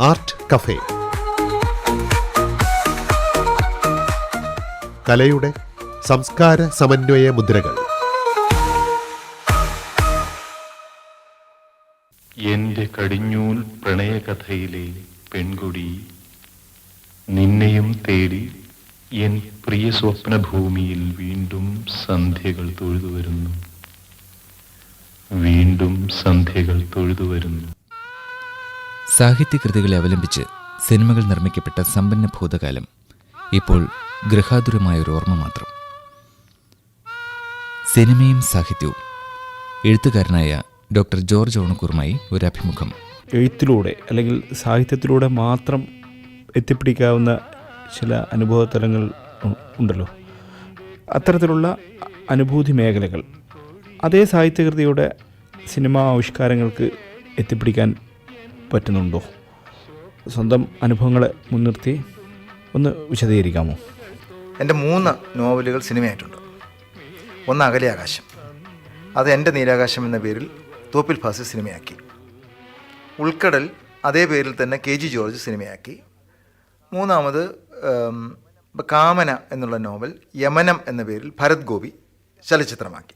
Art cafe. കലയുടെ സംസ്കാര സമന്വയ മുദ്രകൾ. എന്റെ കടിഞ്ഞൂൽ പ്രണയകഥയിലെ പെൺകുടി നിന്നെയും തേടി എൻ പ്രിയ സ്വപ്നഭൂമിയിൽ വീണ്ടും സന്ധ്യകൾ തൊഴുതുവരുന്നു വീണ്ടും സന്ധ്യകൾ തൊഴുതു വരുന്നു. സാഹിത്യകൃതികളെ അവലംബിച്ച് സിനിമകൾ നിർമ്മിക്കപ്പെട്ട സമ്പന്ന ഭൂതകാലം ഇപ്പോൾ ഗൃഹാതുരമായ ഒരു ഓർമ്മ മാത്രം. സിനിമയും സാഹിത്യവും. എഴുത്തുകാരനായ ഡോക്ടർ ജോർജ് ഓണക്കൂറുമായി ഒരു അഭിമുഖം. എഴുത്തിലൂടെ അല്ലെങ്കിൽ സാഹിത്യത്തിലൂടെ മാത്രം എത്തിപ്പിടിക്കാവുന്ന ചില അനുഭവ തലങ്ങൾ ഉണ്ടല്ലോ. അത്തരത്തിലുള്ള അനുഭൂതി മേഖലകൾ. അതേ സാഹിത്യകൃതിയുടെ സിനിമാ ആവിഷ്കാരങ്ങൾക്ക് എത്തിപ്പിടിക്കാൻ പറ്റുന്നുണ്ടോ? സ്വന്തം അനുഭവങ്ങളെ മുൻനിർത്തി ഒന്ന് വിശദീകരിക്കാമോ? എന്റെ മൂന്ന് നോവലുകൾ സിനിമയായിട്ടുണ്ട്. ഒന്ന് അകലെ ആകാശം അത് എന്റെ നീരാകാശം എന്ന പേരിൽ തോപ്പിൽ ഫാസി സിനിമയാക്കി. ഉൾക്കടൽ അതേ പേരിൽ തന്നെ കെ ജി ജോർജ് സിനിമയാക്കി. മൂന്നാമത് കാമന എന്നുള്ള നോവൽ യമനം എന്ന പേരിൽ ഭരത് ഗോപി ചലച്ചിത്രമാക്കി.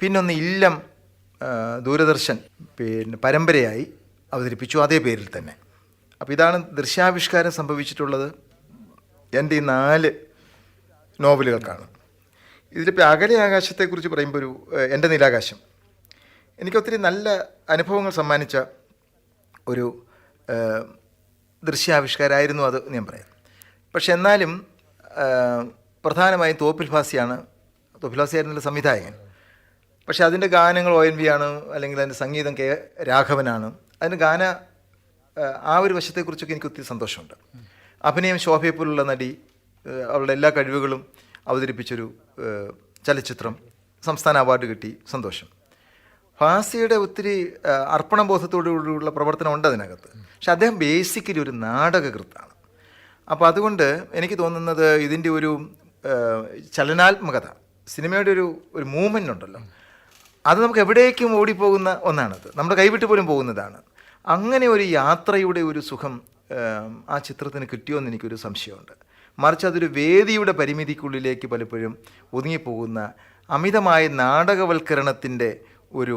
പിന്നൊന്ന് ഇല്ലം ദൂരദർശൻ പിന്നെ പരമ്പരയായി അവതരിപ്പിച്ചു അതേ പേരിൽ തന്നെ. അപ്പോൾ ഇതാണ് ദൃശ്യാവിഷ്കാരം സംഭവിച്ചിട്ടുള്ളത്. എന്റെ ഈ നാല് നോവലുകൾക്കാണ്. ഇതിലിപ്പോൾ അകലെ ആകാശത്തെക്കുറിച്ച് പറയുമ്പോൾ ഒരു എന്റെ നിലാകാശം എനിക്ക് ഒത്തിരി നല്ല അനുഭവങ്ങൾ സമ്മാനിച്ച ഒരു ദൃശ്യാവിഷ്കാരമായിരുന്നു അത് ഞാൻ പറയാം. പക്ഷെ എന്നാലും പ്രധാനമായും തോപ്പിൽ ഫാസിയാണ് തോപ്പിൽ ഫാസിയായിരുന്നല്ലോ സംവിധായകൻ. പക്ഷെ അതിന്റെ ഗാനങ്ങൾ ഒ എൻ വി ആണ് അല്ലെങ്കിൽ അതിന്റെ സംഗീതം കെ രാഘവനാണ്. അതിന്റെ ഗാന ആ ഒരു വശത്തെക്കുറിച്ചൊക്കെ എനിക്ക് ഒത്തിരി സന്തോഷമുണ്ട്. അഭിനയം ശോഭയെപ്പോലുള്ള നടി അവളുടെ എല്ലാ കഴിവുകളും അവതരിപ്പിച്ചൊരു ചലച്ചിത്രം സംസ്ഥാന അവാർഡ് കിട്ടി സന്തോഷം. ഫാസിയുടെ ഒത്തിരി അർപ്പണ അർപ്പണബോധത്തോടുകൂടിയുള്ള പ്രവർത്തനം ഉണ്ട് അതിനകത്ത്. പക്ഷെ അദ്ദേഹം ബേസിക്കലി ഒരു നാടകകൃത്താണ്. അപ്പോൾ അതുകൊണ്ട് എനിക്ക് തോന്നുന്നത് ഇതിന്റെ ഒരു ചലനാത്മകത സിനിമയുടെ ഒരു ഒരു മൂവ്മെന്റ് ഉണ്ടല്ലോ. അത് നമുക്ക് എവിടേക്കും ഓടിപ്പോകുന്ന ഒന്നാണത്. നമ്മുടെ കൈവിട്ട് പോലും പോകുന്നതാണ്. അങ്ങനെ ഒരു യാത്രയുടെ ഒരു സുഖം ആ ചിത്രത്തിന് കിട്ടിയോന്ന് എനിക്കൊരു സംശയമുണ്ട്. മറിച്ച് അതൊരു വേദിയുടെ പരിമിതിക്കുള്ളിലേക്ക് പലപ്പോഴും ഒതുങ്ങിപ്പോകുന്ന അമിതമായ നാടകവൽക്കരണത്തിന്റെ ഒരു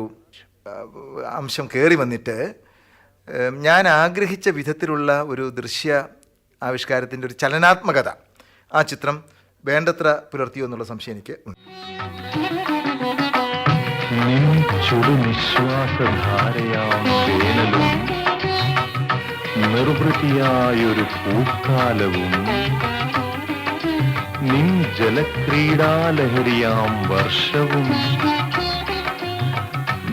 അംശം കയറി വന്നിട്ട് ഞാൻ ആഗ്രഹിച്ച വിധത്തിലുള്ള ഒരു ദൃശ്യ ആവിഷ്കാരത്തിന്റെ ഒരു ചലനാത്മകത ആ ചിത്രം വേണ്ടത്ര പുലർത്തിയോ എന്നുള്ള സംശയം എനിക്ക് ഉണ്ട്. ചുടു നിശ്വാസധാരയാം വേനലും. നിർവൃതിയായൊരു പൂക്കാലവും. നിൻ ജലക്രീഡാലഹരിയാം വർഷവും.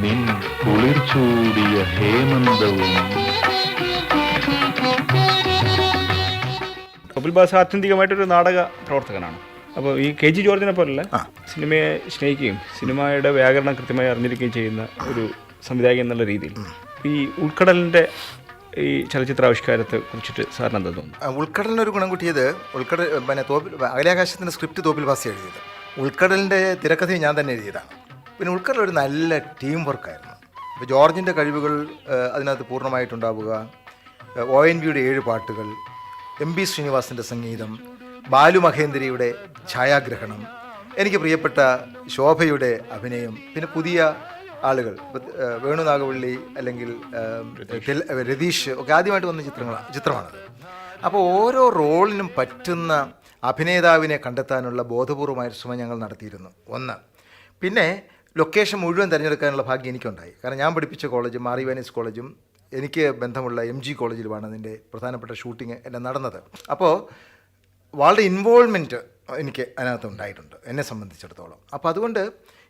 നിൻ കുളിർച്ചൂടിയ ഹേമന്തവും. കപിൽ ബാസ് ആത്യന്തികമായിട്ടൊരു നാടക പ്രവർത്തകനാണ്. അപ്പോൾ ഈ കെ ജി ജോർജിനെ പോലുള്ള സിനിമയെ സ്നേഹിക്കുകയും സിനിമയുടെ വ്യാകരണം കൃത്യമായി അറിഞ്ഞിരിക്കുകയും ചെയ്യുന്ന ഒരു സംവിധായകൻ എന്നുള്ള രീതിയിൽ. ഈ ഉൾക്കടലിന്റെ ഈ ചലച്ചിത്രാവിഷ്കാരത്തെ കുറിച്ചിട്ട് സാറിന് എന്താ തോന്നുന്നു ഉൾക്കടലിനൊരു ഗുണം കിട്ടിയത് ഉൾക്കടൽ പിന്നെ തോപ്പിൽ അകലാകാശത്തിന്റെ സ്ക്രിപ്റ്റ് തോപ്പിൽ വാസി എഴുതിയത് ഉൾക്കടലിന്റെ തിരക്കഥയും ഞാൻ തന്നെ എഴുതിയതാണ്. പിന്നെ ഉൾക്കടൽ ഒരു നല്ല ടീം വർക്കായിരുന്നു ഇപ്പോൾ ജോർജിന്റെ കഴിവുകൾ അതിനകത്ത് പൂർണമായിട്ടുണ്ടാവുക. ഒ എൻ വിയുടെ ഏഴ് പാട്ടുകൾ എം ബി ശ്രീനിവാസിന്റെ സംഗീതം ബാലു മഹേന്ദ്രയുടെ ഛായാഗ്രഹണം എനിക്ക് പ്രിയപ്പെട്ട ശോഭയുടെ അഭിനയം പിന്നെ പുതിയ ആളുകൾ വേണു നാഗവള്ളി അല്ലെങ്കിൽ രതീഷ് ഒക്കെ ആദ്യമായിട്ട് വന്ന ചിത്രങ്ങളാണ് ചിത്രമാണത്. അപ്പോൾ ഓരോ റോളിനും പറ്റുന്ന അഭിനേതാവിനെ കണ്ടെത്താനുള്ള ബോധപൂർവമായ ശ്രമം ഞങ്ങൾ നടത്തിയിരുന്നു. ഒന്ന് പിന്നെ ലൊക്കേഷൻ മുഴുവൻ തിരഞ്ഞെടുക്കാനുള്ള ഭാഗ്യം എനിക്കുണ്ടായി. കാരണം ഞാൻ പഠിപ്പിച്ച കോളേജും മാറി വാനീസ് കോളേജും എനിക്ക് ബന്ധമുള്ള എം ജി കോളേജിലുമാണ് അതിന്റെ പ്രധാനപ്പെട്ട ഷൂട്ടിംഗ് എല്ലാം നടന്നത്. അപ്പോൾ വളരെ ഇൻവോൾവ്മെന്റ് എനിക്ക് അതിനകത്ത് ഉണ്ടായിട്ടുണ്ട് എന്നെ സംബന്ധിച്ചിടത്തോളം. അപ്പോൾ അതുകൊണ്ട്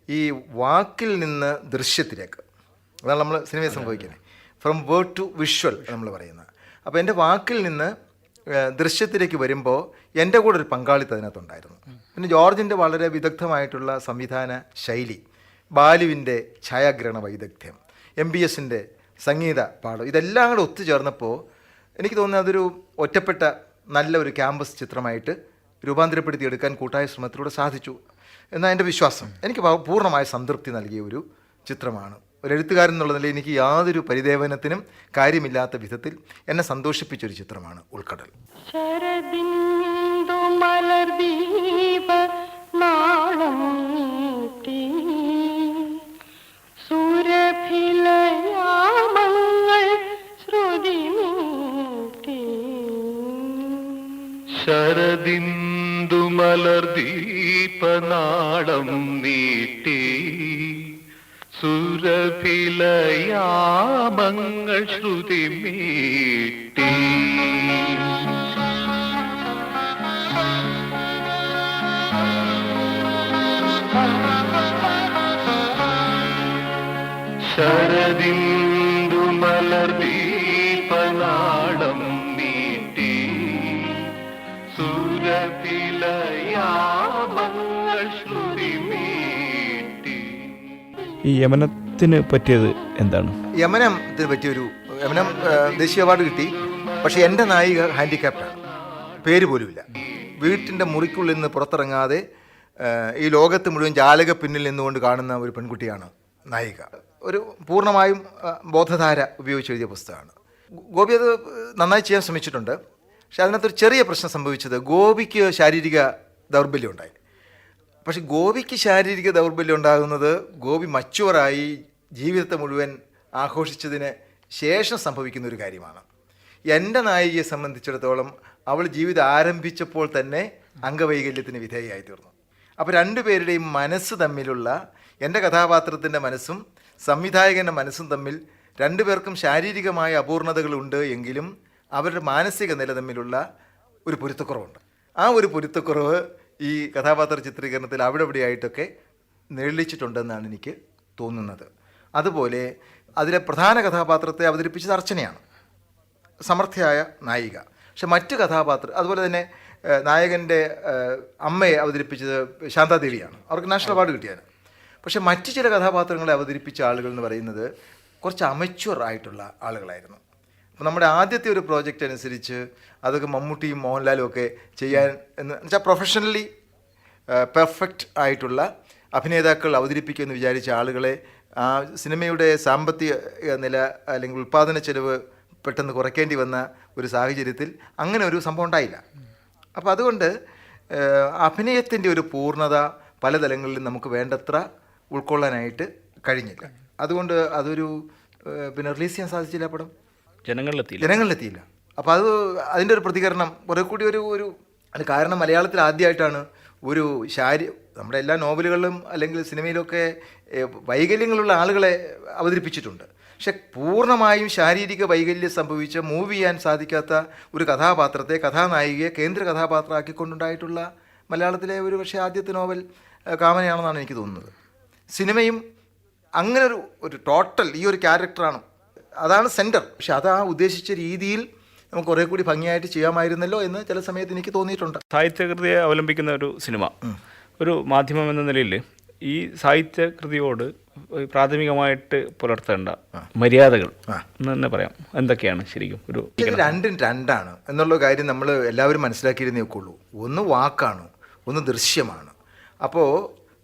ഈ വാക്കിൽ നിന്ന് ദൃശ്യത്തിലേക്ക് അതാണ് നമ്മൾ സിനിമയെ സംഭവിക്കുന്നത് ഫ്രം വേർഡ് ടു വിഷ്വൽ നമ്മൾ പറയുന്നത് അപ്പോൾ എന്റെ വാക്കിൽ നിന്ന് ദൃശ്യത്തിലേക്ക് വരുമ്പോൾ എന്റെ കൂടെ ഒരു പങ്കാളിത്തം അതിനകത്തുണ്ടായിരുന്നു പിന്നെ ജോർജിന്റെ വളരെ വിദഗ്ധമായിട്ടുള്ള സംവിധാന ശൈലി ബാലുവിന്റെ ഛായാഗ്രഹണ വൈദഗ്ധ്യം എം ബി എസിന്റെ സംഗീത പാടും ഇതെല്ലാം കൂടെ ഒത്തുചേർന്നപ്പോൾ എനിക്ക് തോന്നുന്നത് അതൊരു ഒറ്റപ്പെട്ട നല്ല ഒരു ക്യാമ്പസ് ചിത്രമായിട്ട് രൂപാന്തരപ്പെടുത്തി എടുക്കാൻ കൂട്ടായ ശ്രമത്തിലൂടെ സാധിച്ചു എന്നാണ് എന്റെ വിശ്വാസം. എനിക്ക് പൂർണമായ സംതൃപ്തി നൽകിയ ഒരു ചിത്രമാണ്. ഒരു എഴുത്തുകാരൻ എന്നുള്ള നിലയിൽ എനിക്ക് യാതൊരു പരിദേവനത്തിനും കാര്യമില്ലാത്ത വിധത്തിൽ എന്നെ സന്തോഷിപ്പിച്ചൊരു ചിത്രമാണ് ഉൾക്കടൽ. ശരദിന്ദുമലർദീപനാളം നീട്ടി. സുരഭിലയാമങ്ങൾ ശ്രുതി മീട്ടി. ശരദിന്ദുമലർദീപനാളം നീട്ടി ഈ യമനത്തിന് പറ്റിയത് എന്താണ്? യമനത്തിന് പറ്റിയൊരു യമനം ദേശീയ അവാർഡ് കിട്ടി. പക്ഷേ എന്റെ നായിക ഹാൻഡിക്യാപ്റ്റാണ്. പേര് പോലുമില്ല. വീട്ടിന്റെ മുറിക്കുള്ളിൽ നിന്ന് പുറത്തിറങ്ങാതെ ഈ ലോകത്ത് മുഴുവൻ ജാലക പിന്നിൽ നിന്നുകൊണ്ട് കാണുന്ന ഒരു പെൺകുട്ടിയാണ് നായിക. ഒരു പൂർണമായും ബോധധാര ഉപയോഗിച്ച് എഴുതിയ പുസ്തകമാണ്. ഗോപി അത് നന്നായി ചെയ്യാൻ ശ്രമിച്ചിട്ടുണ്ട്. പക്ഷെ അതിനകത്തൊരു ചെറിയ പ്രശ്നം സംഭവിച്ചത് ഗോപിക്ക് ശാരീരിക ദൗർബല്യം ഉണ്ടായി പക്ഷെ ഗോപിക്ക് ശാരീരിക ദൗർബല്യം ഉണ്ടാകുന്നത് ഗോപി മച്ചുവറായി ജീവിതത്തെ മുഴുവൻ ആഘോഷിച്ചതിന് ശേഷം സംഭവിക്കുന്ന ഒരു കാര്യമാണ്. എന്റെ നായികയെ സംബന്ധിച്ചിടത്തോളം അവൾ ജീവിതം ആരംഭിച്ചപ്പോൾ തന്നെ അംഗവൈകല്യത്തിന് വിധേയയായി തീർന്നു. അപ്പോൾ രണ്ടുപേരുടെയും മനസ്സ് തമ്മിലുള്ള എന്റെ കഥാപാത്രത്തിന്റെ മനസ്സും സംവിധായകന്റെ മനസ്സും തമ്മിൽ രണ്ടുപേർക്കും ശാരീരികമായ അപൂർണതകളുണ്ട് എങ്കിലും അവരുടെ മാനസിക നില തമ്മിലുള്ള ഒരു പൊരുത്തക്കുറവുണ്ട്. ആ ഒരു പൊരുത്തക്കുറവ് ഈ കഥാപാത്ര ചിത്രീകരണത്തിൽ അവിടെ ഇവിടെയായിട്ടൊക്കെ നിഴലിച്ചിട്ടുണ്ടെന്നാണ് എനിക്ക് തോന്നുന്നത്. അതുപോലെ അതിലെ പ്രധാന കഥാപാത്രത്തെ അവതരിപ്പിച്ചത് അർച്ചനയാണ്. സമർത്ഥയായ നായിക. പക്ഷെ മറ്റ് കഥാപാത്ര അതുപോലെ തന്നെ നായകന്റെ അമ്മയെ അവതരിപ്പിച്ചത് ശാന്താദേവിയാണ്. അവർക്ക് നാഷണൽ അവാർഡ് കിട്ടിയാണ്. പക്ഷേ മറ്റ് ചില കഥാപാത്രങ്ങളെ അവതരിപ്പിച്ച ആളുകൾ എന്ന് പറയുന്നത് കുറച്ച് അമച്വർ ആയിട്ടുള്ള ആളുകളായിരുന്നു. അപ്പോൾ നമ്മുടെ ആദ്യത്തെ ഒരു പ്രോജക്റ്റ് അനുസരിച്ച് അതൊക്കെ മമ്മൂട്ടിയും മോഹൻലാലും ഒക്കെ ചെയ്യാൻ എന്ന് വെച്ചാൽ പ്രൊഫഷണലി പെർഫെക്റ്റ് ആയിട്ടുള്ള അഭിനേതാക്കൾ അവതരിപ്പിക്കുമെന്ന് വിചാരിച്ച ആളുകളെ ആ സിനിമയുടെ സാമ്പത്തിക നില അല്ലെങ്കിൽ ഉൽപ്പാദന ചെലവ് പെട്ടെന്ന് കുറയ്ക്കേണ്ടി വന്ന ഒരു സാഹചര്യത്തിൽ അങ്ങനെ ഒരു സംഭവം ഉണ്ടായില്ല. അപ്പോൾ അതുകൊണ്ട് അഭിനയത്തിന്റെ ഒരു പൂർണത പല തലങ്ങളിലും നമുക്ക് വേണ്ടത്ര ഉൾക്കൊള്ളാനായിട്ട് കഴിഞ്ഞില്ല. അതുകൊണ്ട് അതൊരു പിന്നെ റിലീസ് ചെയ്യാൻ സാധിച്ചില്ല പടം? ജനങ്ങളിലെത്തിയില്ല. ജനങ്ങളിലെത്തിയില്ല. അപ്പോൾ അത് അതിന്റെ ഒരു പ്രതികരണം. കുറെ കൂടി ഒരു ഒരു അത് കാരണം മലയാളത്തിൽ ആദ്യമായിട്ടാണ് ഒരു ശാരി നമ്മുടെ എല്ലാ നോവലുകളിലും അല്ലെങ്കിൽ സിനിമയിലൊക്കെ വൈകല്യങ്ങളുള്ള ആളുകളെ അവതരിപ്പിച്ചിട്ടുണ്ട്. പക്ഷെ പൂർണമായും ശാരീരിക വൈകല്യം സംഭവിച്ച മൂവ് ചെയ്യാൻ സാധിക്കാത്ത ഒരു കഥാപാത്രത്തെ കഥാനായികയെ കേന്ദ്ര കഥാപാത്രമാക്കിക്കൊണ്ടുണ്ടായിട്ടുള്ള മലയാളത്തിലെ ഒരു പക്ഷേ ആദ്യത്തെ നോവൽ കാമനയാണെന്നാണ് എനിക്ക് തോന്നുന്നത്. സിനിമയും അങ്ങനെ ഒരു ഒരു ടോട്ടൽ ഈ ഒരു ക്യാരക്ടറാണ് അതാണ് സെന്റർ പക്ഷെ അത് ആ ഉദ്ദേശിച്ച രീതിയിൽ നമുക്ക് കുറേ കൂടി ഭംഗിയായിട്ട് ചെയ്യാമായിരുന്നല്ലോ എന്ന് ചില സമയത്ത് എനിക്ക് തോന്നിയിട്ടുണ്ട്. സാഹിത്യകൃതിയെ അവലംബിക്കുന്ന ഒരു സിനിമ. ഒരു മാധ്യമം എന്ന നിലയിൽ ഈ സാഹിത്യകൃതിയോട് പ്രാഥമികമായിട്ട് പുലർത്തേണ്ട മര്യാദകൾ എന്ന് തന്നെ പറയാം. എന്തൊക്കെയാണ് ശരിക്കും ഒരു രണ്ടും രണ്ടാണ്. എന്നുള്ള കാര്യം നമ്മൾ എല്ലാവരും മനസ്സിലാക്കിയിരുന്നേ ഒക്കുള്ളൂ ഒന്ന് വാക്കാണ് ഒന്ന് ദൃശ്യമാണ്. അപ്പോൾ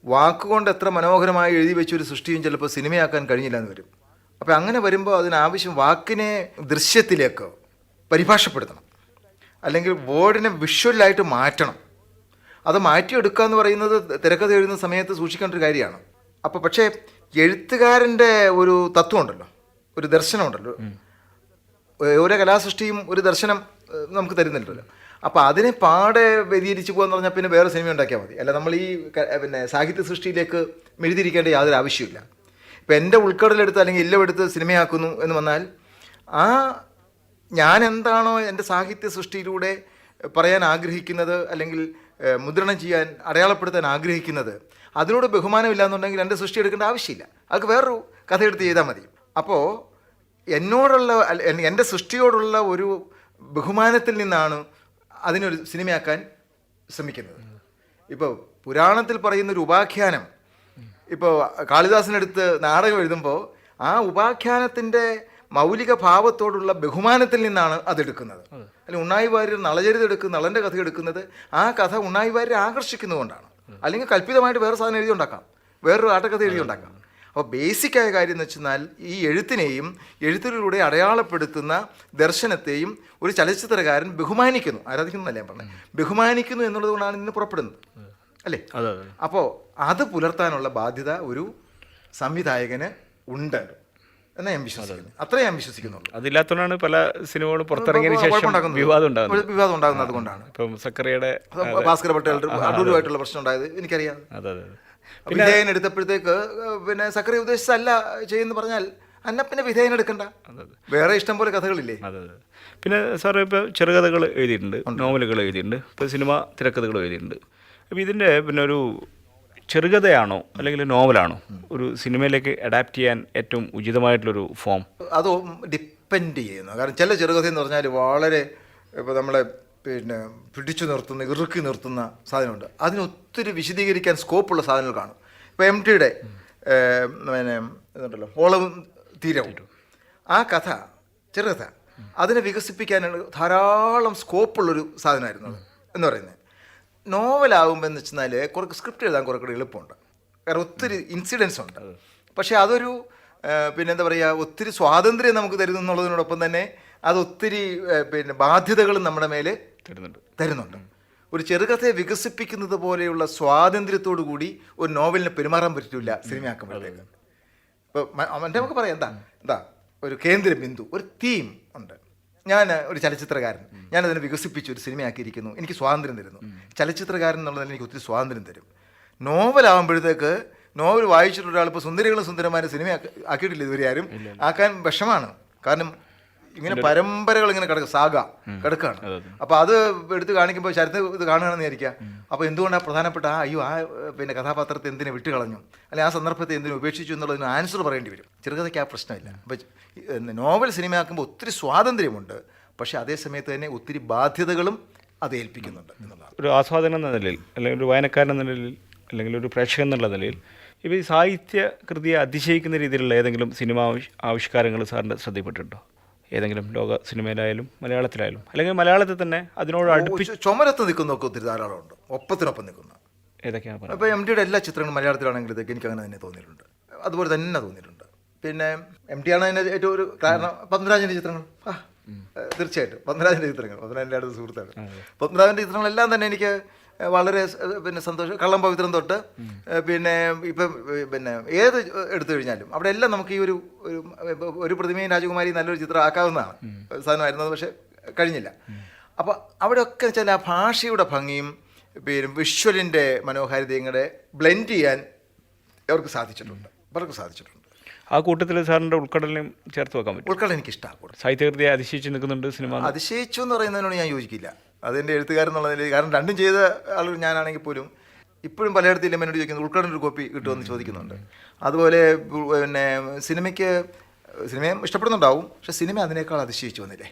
വാക്കുകൊണ്ട് എത്ര മനോഹരമായി എഴുതി വെച്ചൊരു സൃഷ്ടിയും ചിലപ്പോൾ സിനിമയാക്കാൻ കഴിഞ്ഞില്ല എന്ന് വരും. അപ്പോൾ അങ്ങനെ വരുമ്പോൾ അതിനാവശ്യം വാക്കിനെ ദൃശ്യത്തിലേക്ക് പരിഭാഷപ്പെടുത്തണം. അല്ലെങ്കിൽ വേർഡിനെ വിഷ്വലായിട്ട് മാറ്റണം. അത് മാറ്റിയെടുക്കുക എന്ന് പറയുന്നത് തിരക്കഥ എഴുതുന്ന സമയത്ത് സൂക്ഷിക്കേണ്ട ഒരു കാര്യമാണ്. അപ്പോൾ പക്ഷേ എഴുത്തുകാരന്റെ ഒരു തത്വമുണ്ടല്ലോ. ഒരു ദർശനമുണ്ടല്ലോ. ഓരോ കലാസൃഷ്ടിയും ഒരു ദർശനം നമുക്ക് തരുന്നുണ്ടല്ലോ. അപ്പോൾ അതിനെ പാടെ വ്യതിരിച്ച് എന്ന് പറഞ്ഞാൽ പിന്നെ വേറെ സിനിമ ഉണ്ടാക്കിയാൽ മതി. അല്ല നമ്മൾ ഈ പിന്നെ സാഹിത്യ സൃഷ്ടിയിലേക്ക് മെഴുതിരിക്കേണ്ട യാതൊരു ആവശ്യമില്ല ഇപ്പം എന്റെ ഉൾക്കടലെടുത്ത് അല്ലെങ്കിൽ ഇല്ലവെടുത്ത് സിനിമയാക്കുന്നു എന്ന് വന്നാൽ ആ ഞാൻ എന്താണോ എന്റെ സാഹിത്യ സൃഷ്ടിയിലൂടെ പറയാൻ ആഗ്രഹിക്കുന്നത് അല്ലെങ്കിൽ മുദ്രണം ചെയ്യാൻ അടയാളപ്പെടുത്താൻ ആഗ്രഹിക്കുന്നത് അതിനോട് ബഹുമാനമില്ല എന്നുണ്ടെങ്കിൽ എന്റെ സൃഷ്ടി എടുക്കേണ്ട ആവശ്യമില്ല. അത് വേറൊരു കഥ എടുത്ത് ചെയ്താൽ മതി. അപ്പോൾ എന്നോടുള്ള എന്റെ സൃഷ്ടിയോടുള്ള ഒരു ബഹുമാനത്തിൽ നിന്നാണ് അതിനൊരു സിനിമയാക്കാൻ ശ്രമിക്കുന്നത്. ഇപ്പോൾ പുരാണത്തിൽ പറയുന്ന ഒരു ഉപാഖ്യാനം ഇപ്പോൾ കാളിദാസിനടുത്ത് നാടകം എഴുതുമ്പോൾ ആ ഉപാഖ്യാനത്തിന്റെ മൗലിക ഭാവത്തോടുള്ള ബഹുമാനത്തിൽ നിന്നാണ് അതെടുക്കുന്നത്. അല്ലെങ്കിൽ ഉണ്ണായി വാര്യർ നളചരിതം എടുക്കുന്ന നളന്റെ കഥ എടുക്കുന്നത് ആ കഥ ഉണ്ണായി വാര്യരെ ആകർഷിക്കുന്നതുകൊണ്ടാണ്. അല്ലെങ്കിൽ കല്പിതമായിട്ട് വേറെ സാധനം എഴുതി ഉണ്ടാക്കാം വേറൊരു ആട്ടക്കഥ എഴുതി ഉണ്ടാക്കാം അപ്പോൾ ബേസിക്കായ കാര്യം എന്ന് വെച്ചാൽ ഈ എഴുത്തിനെയും എഴുത്തിലൂടെ അടയാളപ്പെടുത്തുന്ന ദർശനത്തെയും ഒരു ചലച്ചിത്രകാരൻ ബഹുമാനിക്കുന്നു. ആരാധിക്കുന്നു ഞാൻ പറഞ്ഞത് ബഹുമാനിക്കുന്നു എന്നുള്ളത് കൊണ്ടാണ് ഇന്ന് പുറപ്പെടുന്നത്. അല്ലേ? അപ്പോൾ അത്. പുലർത്താനുള്ള ബാധ്യത ഒരു സംവിധായകന് ഉണ്ട്. എന്നാ ഞാൻ വിശ്വസിക്കുന്നു. അത്രേ ഞാൻ വിശ്വസിക്കുന്നുള്ളൂ. അതില്ലാത്തതുകൊണ്ടാണ് പല സിനിമകളും പുറത്തിറങ്ങിയതിനു ശേഷം. വിവാദം ഉണ്ടാകുന്നത്. വിവാദം ഉണ്ടാകുന്നത് അതുകൊണ്ടാണ്. ഇപ്പം സക്കറിയുടെ ഭാസ്കർ പട്ടേൽ അടൂരുമായിട്ടുള്ള പ്രശ്നം ഉണ്ടായത് എനിക്കറിയാം. അതെ അതെ. വിധേയൻ എടുത്തപ്പോഴത്തേക്ക് പിന്നെ സക്കറി ഉദ്ദേശിച്ചല്ല ചെയ്യുന്ന പറഞ്ഞാൽ അന്ന പിന്നെ വിധേയൻ എടുക്കണ്ട. വേറെ ഇഷ്ടം പോലെ കഥകളില്ലേ? അതെ അതെ. പിന്നെ സാറ് ഇപ്പോൾ ചെറുകഥകൾ എഴുതിയിട്ടുണ്ട് നോവലുകൾ എഴുതിയിട്ടുണ്ട് ഇപ്പോൾ സിനിമ തിരക്കഥകൾ എഴുതിയിട്ടുണ്ട്. അപ്പോൾ ഇതിന്റെ പിന്നെ ഒരു ചെറുകഥയാണോ അല്ലെങ്കിൽ നോവലാണോ? ഒരു സിനിമയിലേക്ക് അഡാപ്റ്റ് ചെയ്യാൻ ഏറ്റവും ഉചിതമായിട്ടുള്ളൊരു ഫോം. അത് ഡിപ്പെൻഡ് ചെയ്യുന്നു. കാരണം ചില ചെറുകഥ എന്ന് പറഞ്ഞാൽ വളരെ ഇപ്പോൾ നമ്മളെ പിന്നെ പിടിച്ചു നിർത്തുന്ന ഇറുക്കി നിർത്തുന്ന സാധനമുണ്ട്. അതിന് ഒത്തിരി വിശദീകരിക്കാൻ സ്കോപ്പുള്ള സാധനങ്ങൾ കാണും. ഇപ്പോൾ എം ടിയുടെ പിന്നെ ഇതുണ്ടല്ലോ ഓളവും തീരവും. ആ കഥ ചെറുകഥ അതിനെ വികസിപ്പിക്കാനുള്ള ധാരാളം സ്കോപ്പുള്ളൊരു സാധനമായിരുന്നു എന്ന് പറയുന്നത്. നോവലാകുമ്പോൾ എന്ന് വെച്ചാൽ കുറച്ച് സ്ക്രിപ്റ്റ് എഴുതാൻ കുറേ കൂടി എളുപ്പമുണ്ട്. കാരണം ഒത്തിരി ഇൻസിഡൻസ് ഉണ്ട്. പക്ഷേ അതൊരു പിന്നെ എന്താ പറയുക ഒത്തിരി സ്വാതന്ത്ര്യം നമുക്ക് തരുന്നു എന്നുള്ളതിനോടൊപ്പം തന്നെ അത് ഒത്തിരി പിന്നെ ബാധ്യതകളും നമ്മുടെ മേലെ തരുന്നുണ്ട്. തരുന്നുണ്ട്. ഒരു ചെറുകഥയെ വികസിപ്പിക്കുന്നത് പോലെയുള്ള സ്വാതന്ത്ര്യത്തോടു കൂടി ഒരു നോവലിന് പെരുമാറാൻ പറ്റില്ല സിനിമയാക്കുമ്പോഴത്തേക്ക്. ഇപ്പോൾ അവന്റെ നമുക്ക് പറയാം എന്താ എന്താ ഒരു കേന്ദ്ര ബിന്ദു ഒരു തീം ഉണ്ട്. ഞാൻ ഒരു ചലച്ചിത്രകാരൻ. ഞാനതിനെ വികസിപ്പിച്ച് ഒരു സിനിമയാക്കിയിരിക്കുന്നു. എനിക്ക് സ്വാതന്ത്ര്യം തരുന്നു. ചലച്ചിത്രകാരൻ എന്നുള്ളതിൽ എനിക്ക് ഒത്തിരി സ്വാതന്ത്ര്യം തരും. നോവലാകുമ്പോഴത്തേക്ക് നോവൽ വായിച്ചിട്ടുള്ള ഒരാൾ ഇപ്പോൾ സുന്ദരികളും സുന്ദരന്മാരും സിനിമ ആക്കിയിട്ടില്ല ഇതുവരെ ആരും. ആക്കാൻ വിഷമാണ്. കാരണം ഇങ്ങനെ പരമ്പരകൾ ഇങ്ങനെ കിടക്കുക സാഗ കിടക്കുകയാണ് അപ്പോൾ അത് എടുത്ത് കാണിക്കുമ്പോൾ ശരത്ത് ഇത് കാണുകയാണെന്ന് വിചാരിക്കുക. അപ്പോൾ എന്തുകൊണ്ടാണ് പ്രധാനപ്പെട്ട ആ അയ്യോ ആ പിന്നെ കഥാപാത്രത്തെ എന്തിനെ വിട്ടുകളഞ്ഞു? അല്ലെങ്കിൽ ആ സന്ദർഭത്തെ എന്തിനു ഉപേക്ഷിച്ചു എന്നുള്ളതിന് ആൻസർ പറയേണ്ടി വരും. ചെറുകഥയ്ക്ക് ആ പ്രശ്നമില്ല. അപ്പോൾ നോവൽ സിനിമയാക്കുമ്പോൾ ഒത്തിരി സ്വാതന്ത്ര്യമുണ്ട്. പക്ഷേ അതേ സമയത്ത് തന്നെ ഒത്തിരി ബാധ്യതകളും അത് ഏൽപ്പിക്കുന്നുണ്ട് എന്നുള്ളതാണ്. ഒരു ആസ്വാദനം എന്ന നിലയിൽ അല്ലെങ്കിൽ ഒരു വായനക്കാരൻ എന്ന നിലയിൽ അല്ലെങ്കിൽ ഒരു പ്രേക്ഷകൻ എന്നുള്ള നിലയിൽ ഇപ്പോൾ ഈ സാഹിത്യ കൃതിയെ അതിശയിക്കുന്ന രീതിയിലുള്ള ഏതെങ്കിലും സിനിമ ആവിഷ് ആവിഷ്കാരങ്ങൾ സാറിന്റെ ശ്രദ്ധയിൽപ്പെട്ടിട്ടുണ്ടോ? ഏതെങ്കിലും ലോക സിനിമയിലായാലും മലയാളത്തിലായാലും അല്ലെങ്കിൽ മലയാളത്തിൽ തന്നെ അതിനോട് അടുപ്പിച്ച് ചുമരത്ത് നിൽക്കുന്നൊക്കെ ഒത്തിരി ധാരാളമുണ്ട് ഒപ്പത്തിനൊപ്പം നിൽക്കുന്ന. ഏതൊക്കെയാണ് അപ്പോൾ എം ഡിയുടെ എല്ലാ ചിത്രങ്ങളും മലയാളത്തിലാണെങ്കിലത്തേക്ക് എനിക്ക് അങ്ങനെ തന്നെ തോന്നിയിട്ടുണ്ട്. അതുപോലെ തന്നെ തോന്നിയിട്ടുണ്ട്. പിന്നെ എം ടി ആണ് അതിന്റെ ഏറ്റവും ഒരു കാരണം. പത്മരാജന്റെ ചിത്രങ്ങൾ. ആ തീർച്ചയായിട്ടും. പത്മരാജന്റെ ചിത്രങ്ങൾ. പത്മരാജന്റെ അടുത്ത് സുഹൃത്താണ്. പത്മരാജന്റെ ചിത്രങ്ങളെല്ലാം തന്നെ എനിക്ക് വളരെ പിന്നെ സന്തോഷം കള്ളം പവിത്രം തൊട്ട് പിന്നെ ഇപ്പം പിന്നെ ഏത് എടുത്തു കഴിഞ്ഞാലും അവിടെ എല്ലാം നമുക്ക് ഈ ഒരു ഒരു ഒരു പ്രതിമയും രാജകുമാരി നല്ലൊരു ചിത്രം ആക്കാവുന്നതാണ്. സാധനമായിരുന്നത് പക്ഷേ കഴിഞ്ഞില്ല. അപ്പോൾ അവിടെയൊക്കെ വെച്ചാൽ ആ ഭാഷയുടെ ഭംഗിയും പിന്നെ വിഷ്വലിന്റെ മനോഹാരിതയും കൂടെ ബ്ലെൻഡ് ചെയ്യാൻ അവർക്ക് സാധിച്ചിട്ടുണ്ട്. അവർക്ക് സാധിച്ചിട്ടുണ്ട്. ആ കൂട്ടത്തിൽ സാറിന്റെ ഉൾക്കടലിനും ചേർത്ത് വെക്കാൻ പറ്റും. ഉൾക്കടൽ എനിക്ക് ഇഷ്ടമാണ് സാഹിത്യകൃതിയെ അതിശയിച്ച് നിൽക്കുന്നുണ്ട് സിനിമ അതിശയിച്ചു എന്ന് പറയുന്നതിനോട് ഞാൻ യോജിക്കില്ല. അതെന്റെ എഴുത്തുകാരൻ എന്നുള്ള നിലയിൽ. കാരണം രണ്ടും ചെയ്ത ആളുകൾ ഞാനാണെങ്കിൽ പോലും ഇപ്പോഴും പലയിടത്തിലും എന്നോട് ചോദിക്കുന്നത് ഉൾക്കടന്റെ ഒരു കോപ്പി കിട്ടുമെന്ന് ചോദിക്കുന്നുണ്ട്. അതുപോലെ പിന്നെ സിനിമയ്ക്ക് സിനിമയും ഇഷ്ടപ്പെടുന്നുണ്ടാവും പക്ഷെ സിനിമ അതിനേക്കാൾ അതിശയിച്ചു വന്നില്ലേ?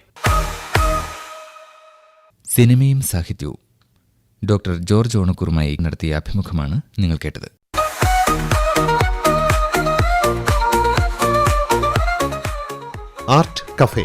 സിനിമയും സാഹിത്യവും. ഡോക്ടർ ജോർജ് ഓണക്കൂറുമായി നടത്തിയ അഭിമുഖമാണ് നിങ്ങൾ കേട്ടത്. Art cafe